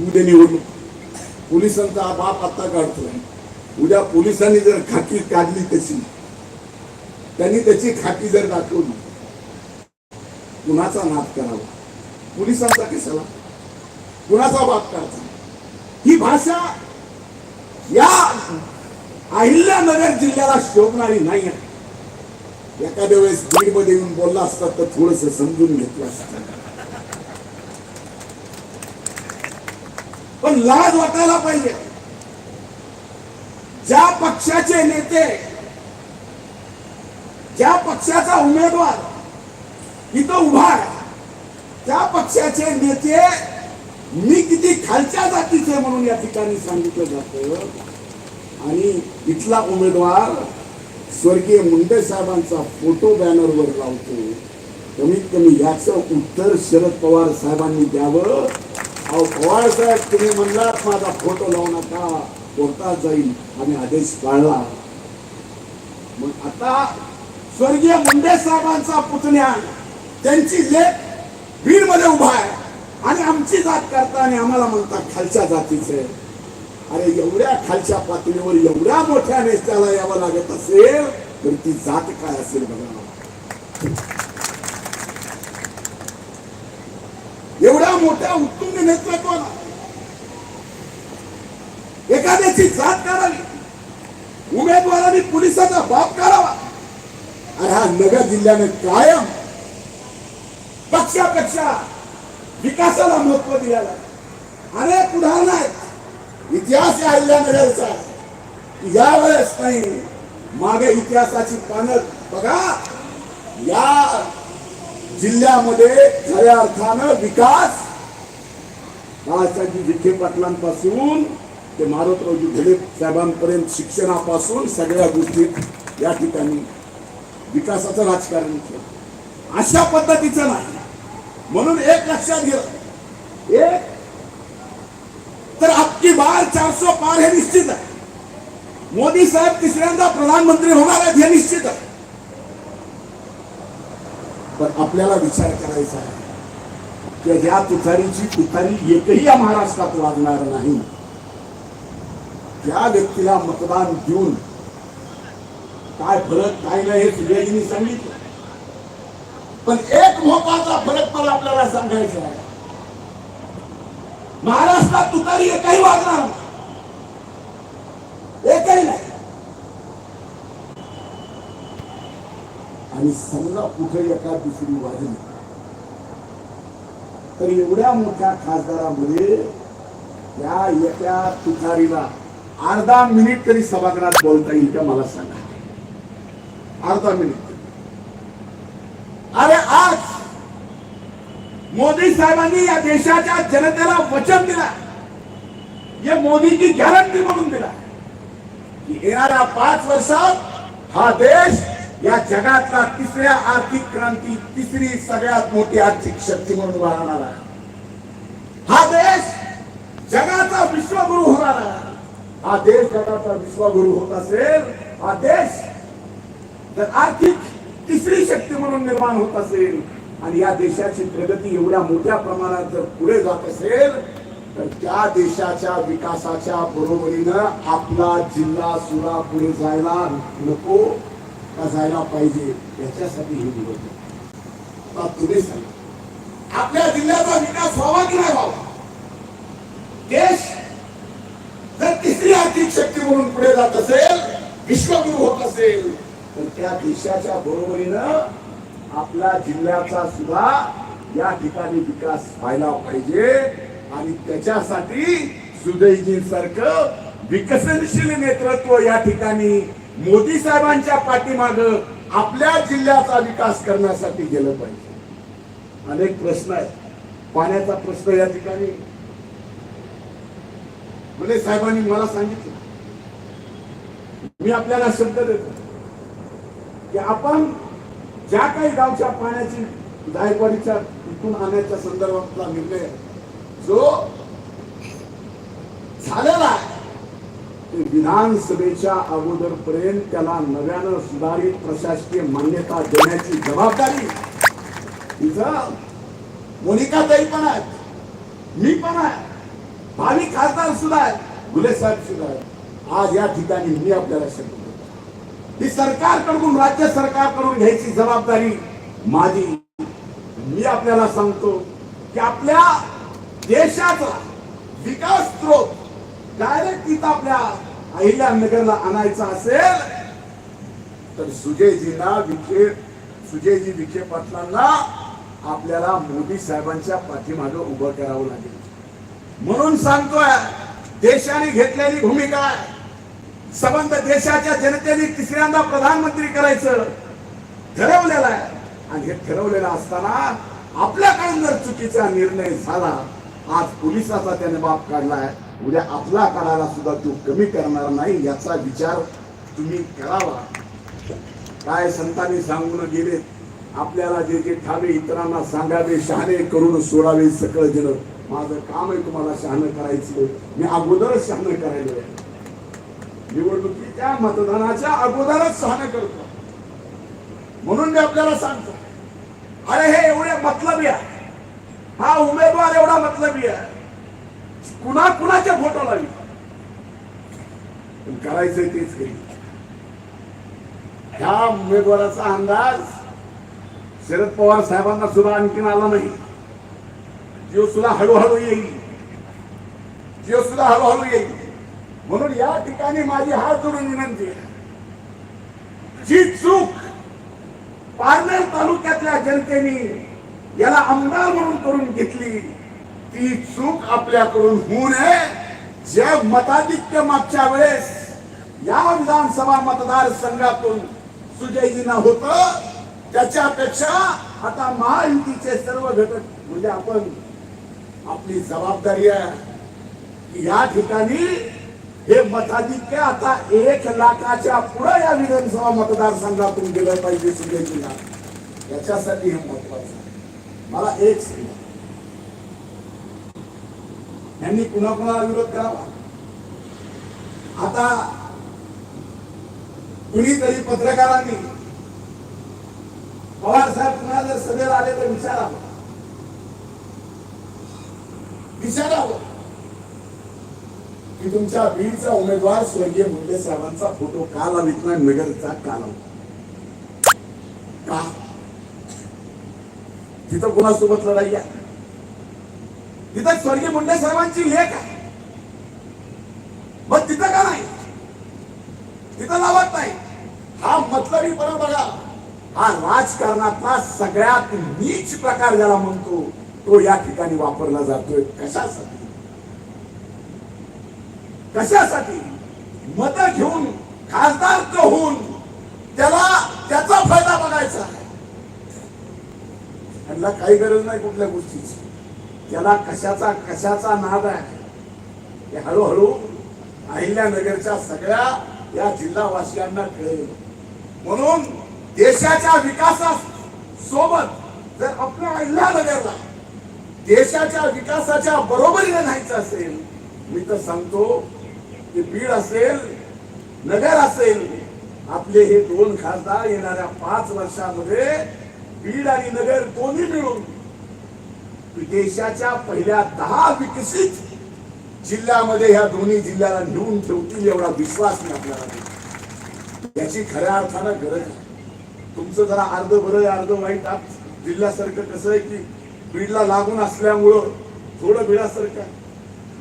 उद्या निवडणूक. पोलिसांचा बाप आता काढतोय. उद्या पोलिसांनी जर खाकी काढली तशी त्यांनी त्याची खाकी जर दाखवली कुणाचा नाद करावा? पोलिसांचा कशाला? कुणाचा बाप काढता ही भाषा या अहिल्यानगर जिल्ह्याला शोभणारी नाही आहे एखाद्या वेळेस बीडमध्ये येऊन बोलला असता तर थोडस समजून घेतलं असतं. पण लाज वाटायला पाहिजे. ज्या पक्षाचे नेते ज्या पक्षाचा उमेदवार इथं उभा आहे त्या पक्षाचे नेते मी किती खालच्या जातीचे म्हणून या ठिकाणी सांगितलं जात. आणि इथला उमेदवार स्वर्गीय मुंडे साहेबांचा फोटो बॅनरवर लावतो. कमीत कमी याचं उत्तर शरद पवार साहेबांनी द्यावं. अहो पवार साहेब तुम्ही म्हणलात माझा फोटो लावू नका कोर्टात जाईल आणि आदेश पाळला. मग आता स्वर्गीय मुंडे साहेबांचा पुतण्या त्यांची लेख बीडमध्ये उभा आहे. आणि आमची जात करता आणि आम्हाला म्हणतात खालच्या जातीचे. अरे एवढ्या खालच्या पातळीवर एवढ्या मोठ्या नेत्याला यावं लागत असेल तर ती जात काय असेल बघा. एवढ्या मोठ्या उत्तुंग नेतृत्वाला एखाद्याची जात काढावी. उमेदवारांनी पोलिसाचा बाप करावा आणि हा नगर जिल्ह्याने कायम पक्षापेक्षा विकासाला महत्त्व दिलेलं आहे. अनेक उदाहरण आहेत. इतिहास या अहिल्यानगरचा यावेळेस नाही मागे इतिहासाची पानं बघा. या जिल्ह्यामध्ये खऱ्या अर्थानं विकास बाळासाहेबजी विखे पाटलांपासून ते मारुतरावजी भिडे साहेबांपर्यंत शिक्षणापासून सगळ्या गोष्टीत या ठिकाणी विकासाचं राजकारण केलं. अशा पद्धतीचं नाही. म्हणून एक लक्षात घ्या. एक तर आपकी बार चारशे पार हे निश्चित आहे. मोदी साहेब तिसऱ्यांदा प्रधानमंत्री होणार आहेत हे निश्चित आहे. पण आपल्याला विचार करायचा आहे. की ह्या तुतारीची तुतारी एकही या महाराष्ट्रात वाजणार नाही. त्या व्यक्तीला मतदान देऊन काय फरक काय नाही हे सुजयजींनी सांगितलं. पण एक महत्त्वाचा फरक मला आपल्याला सांगायचा आहे. महाराष्ट्रात तुतारी एकही वाजणार नाही. एकही नाही आणि समजा कुठे एका दुसरी वाजली तर एवढ्या मोठ्या खासदारामध्ये या एका तुतारीला अर्धा मिनिट तरी सभागृहात बोलता येईल का मला सांगा. अर्धा मिनिट. अरे आज मोदी साहेबांनी या देशाच्या जनतेला वचन दिला. हे मोदीची गॅरंटी म्हणून दिला. की येणाऱ्या पाच वर्षात हा देश या जगातला तिसऱ्या आर्थिक क्रांती तिसरी सगळ्यात मोठी आर्थिक शक्ती म्हणून वाढणार आहे. हा देश जगाचा विश्वगुरु होणार आहे. हा देश जगाचा विश्वगुरु होत असेल हा देश जर आर्थिक तिसरी शक्ती म्हणून निर्माण होत असेल आणि या देशाची प्रगती एवढ्या मोठ्या प्रमाणात जर पुढे जात असेल तर त्या देशाच्या विकासाच्या बरोबरीनं आपला जिल्हा सुरा पुढे जायला नको. जायला पाहिजे याच्यासाठी ही निवडणूक तुम्ही सांगा. आपल्या जिल्ह्याचा विकास व्हावा की नाही व्हावा? देश जर तिसरी आर्थिक शक्ती म्हणून पुढे जात असेल विश्वगुरु होत असेल तर त्या देशाच्या बरोबरीनं आपल्या जिल्ह्याचा सुद्धा या ठिकाणी विकास व्हायला पाहिजे. आणि त्याच्यासाठी सुदैजी सारखं विकसनशील नेतृत्व या ठिकाणी मोदी साहेबांच्या पाठीमाग आपल्या जिल्ह्याचा विकास करण्यासाठी गेलं पाहिजे. अनेक प्रश्न आहेत. पाण्याचा प्रश्न या ठिकाणी. मुले साहेबांनी मला सांगितलं. मी आपल्याला शब्द देतो. की आपण ज्या काही गावच्या पाण्याची जायकवाडीच्या इथून आणण्याच्या संदर्भातला निर्णय जो झालेला ते विधानसभेच्या अगोदरपर्यंत त्याला नव्यानं सुधारित प्रशासकीय मान्यता देण्याची जबाबदारी तिचं मोनिका ताई पण आहेत. मी पण आहे. भावी खासदार सुद्धा आहेत. गुले साहेब सुद्धा आहेत. आज या ठिकाणी मी आपल्याला शब्द ही सरकारकडून राज्य सरकारकडून घ्यायची जबाबदारी माझी. मी आपल्याला सांगतो की आपल्या देशाचा विकास स्रोत डायरेक्ट तिथं आपल्या अहिल्यानगरला आणायचा असेल तर सुजयजींना विखे सुजयजी विखे पाटलांना आपल्याला मोदी साहेबांच्या पाठीमागे उभं करावं लागेल. म्हणून सांगतोय देशाने घेतलेली भूमिका आहे. संबंध देशाच्या जनतेने तिसऱ्यांदा प्रधानमंत्री करायचं ठरवलेलं आहे. आणि हे ठरवलेलं असताना आपल्याकडून जर चुकीचा निर्णय झाला आज पोलिसाचा त्याने बाप काढलाय. उद्या आपला काढायला सुद्धा तो कमी करणार नाही याचा विचार तुम्ही करावा. काय संतांनी सांगून गेले? आपल्याला जे जे ठावे इतरांना सांगावे शहाणे करून सोडावे सकळ जण माझं काम आहे तुम्हाला शहाणं करायचं. मी अगोदरच शहाणं करायला आहे. निवडणुकीच्या मतदानाच्या अगोदरच शहाणं करतो. म्हणून मी आपल्याला सांगतो. अरे हे एवढे मतलबी आहे. हा उमेदवार एवढा मतलबी आहे. कुणा कुणाच्या फोटो लावी पण करायचंय तेच काही ह्या उमेदवाराचा अंदाज शरद पवार साहेबांना सुद्धा आणखीन आला नाही. जीव सुद्धा हळूहळू येईल. जीव सुद्धा हळूहळू येईल. म्हणून या ठिकाणी माझी हात जोडून विनंती आहे. जी चूक पारनेर तालुक्यातल्या जनतेने याला आमदार म्हणून करून घेतली ती चूक आपल्याकडून होऊ नये. जे मताधिक्य मागच्या वेळेस या विधानसभा मतदारसंघातून सुजयजींना होत त्याच्यापेक्षा आता महायुतीचे सर्व घटक म्हणजे आपण आपली जबाबदारी आहे या ठिकाणी हे मताधिक्य आता एक लाखाच्या पुढे या विधानसभा मतदारसंघातून गेलं पाहिजे सुजयजीना. याच्यासाठी हे महत्वाचं आहे. मला एक सांगा. यांनी पुन्हा पुन्हा विरोध करावा? आता कुणीतरी पत्रकारांनी पवार साहेब पुन्हा जर सभेला आले तर विचारावं. विचारावं. की तुमच्या बीडचा उमेदवार स्वर्गीय मुंडे साहेबांचा फोटो का लावित नाही नगरचा का लावतो का? तिथं कोणासोबत लढाई आहे? तिथं स्वर्गीय मुंडे साहेबांची लेख आहे. मग तिथं का नाही? तिथं लावत नाही. हा मतलबीपणा बघा हा राजकारणातला सगळ्यात नीच प्रकार ज्याला म्हणतो तो या ठिकाणी वापरला जातोय. कशासाठी? कशासाठी? मत घेऊन खासदार होऊन त्याला त्याचा फायदा बघायचा आहे. त्यांना काही गरज नाही कुठल्या गोष्टीची. त्याला कशाचा कशाचा नाद आहे? हे हळूहळू अहिल्यानगरच्या सगळ्या या जिल्हावासियांना कळेल. म्हणून देशाच्या विकासा सोबत जर आपल्या अहिल्यानगरला देशाच्या विकासाच्या बरोबरीने न्यायचं असेल मी तर सांगतो की बीड असेल नगर असेल आपले हे दोन खासदार येणाऱ्या पाच वर्षामध्ये बीड आणि नगर दोन्ही मिळून देशाच्या पहिल्या दहा विकसित जिल्ह्यामध्ये ह्या दोन्ही जिल्ह्याला नेऊन ठेवतील एवढा विश्वास मी आपल्याला याची खऱ्या अर्थानं गरज आहे. तुमचं जरा अर्ध बरं अर्ध वाईट आज जिल्ह्यासारखं कसं आहे की बीडला लागून असल्यामुळं थोडं बिडासारखं आहे.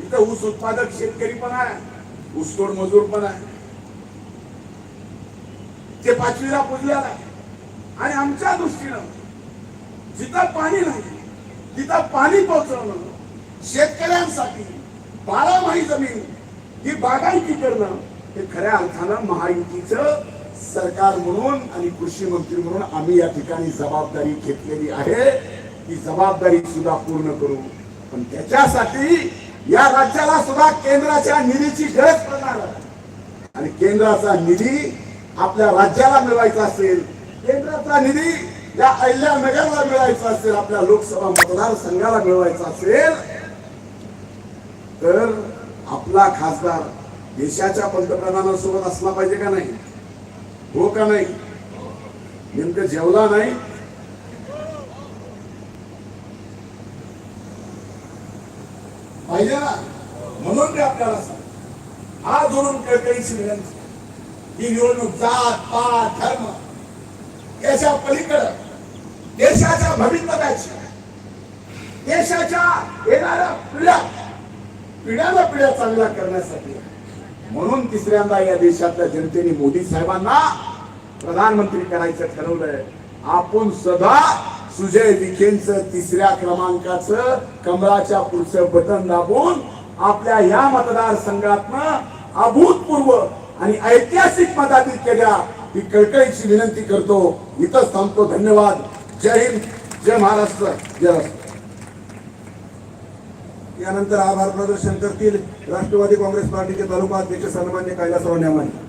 इथं ऊस उत्पादक शेतकरी पण आहे ऊसतोड मजूर पण आहे. ते पाचवीला पुजलेला आहे. आणि आमच्या दृष्टीनं जिथं पाणी नाही तिथं पाणी पोहोचवणं शेतकऱ्यांसाठी बारामाही जमीन ही बागायती करणं हे खऱ्या अर्थानं महायुतीचं सरकार म्हणून आणि कृषी मंत्री म्हणून आम्ही या ठिकाणी जबाबदारी घेतलेली आहे. ती जबाबदारी सुद्धा पूर्ण करू. पण त्याच्यासाठी या राज्याला सुद्धा केंद्राच्या निधीची गरज पडणार आणि केंद्राचा निधी आपल्या राज्याला मिळवायचा असेल केंद्राचा निधी या अहिल्यानगरला मिळायचं असेल आपल्या लोकसभा मतदारसंघाला मिळवायचा असेल तर आपला खासदार देशाच्या पंतप्रधानांसोबत असला पाहिजे का नाही? हो का नाही? नेमकं जेवला नाही? पाहिजे ना? म्हणून ते आपल्याला सांगतो. हा धोरण कळकळीची विनंती. ही निवडणूक जात पात धर्म याच्या पलीकडं देशाच्या भवितव्याची देशाच्या येणाऱ्या पिढ्या पिढ्याला पिढ्या चांगल्या करण्यासाठी. म्हणून तिसऱ्यांदा या देशातल्या जनतेने मोदी साहेबांना प्रधानमंत्री करायचं ठरवलंय. आपण सदा सुजय विखेंच तिसऱ्या क्रमांकाचं कमराच्या पुढचं बटन दाबून आपल्या या मतदारसंघातनं अभूतपूर्व आणि ऐतिहासिक मताधिक्य द्या ही कळकळीची विनंती करतो. इथंच थांबतो. धन्यवाद. जय हिंद जय महाराष्ट्र जय राष्ट्र. यानंतर आभार प्रदर्शन करतील राष्ट्रवादी काँग्रेस पार्टीचे तालुका अध्यक्ष सन्मान्य कैलासराव नेमाने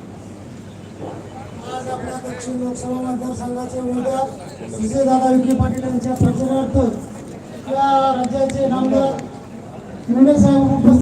आज आपल्या दक्षिण लोकसभा मतदारसंघाचे उमेदवार विजयदादा विखे पाटील यांच्या प्रचारार्थ या राज्याचे नामदार साहेब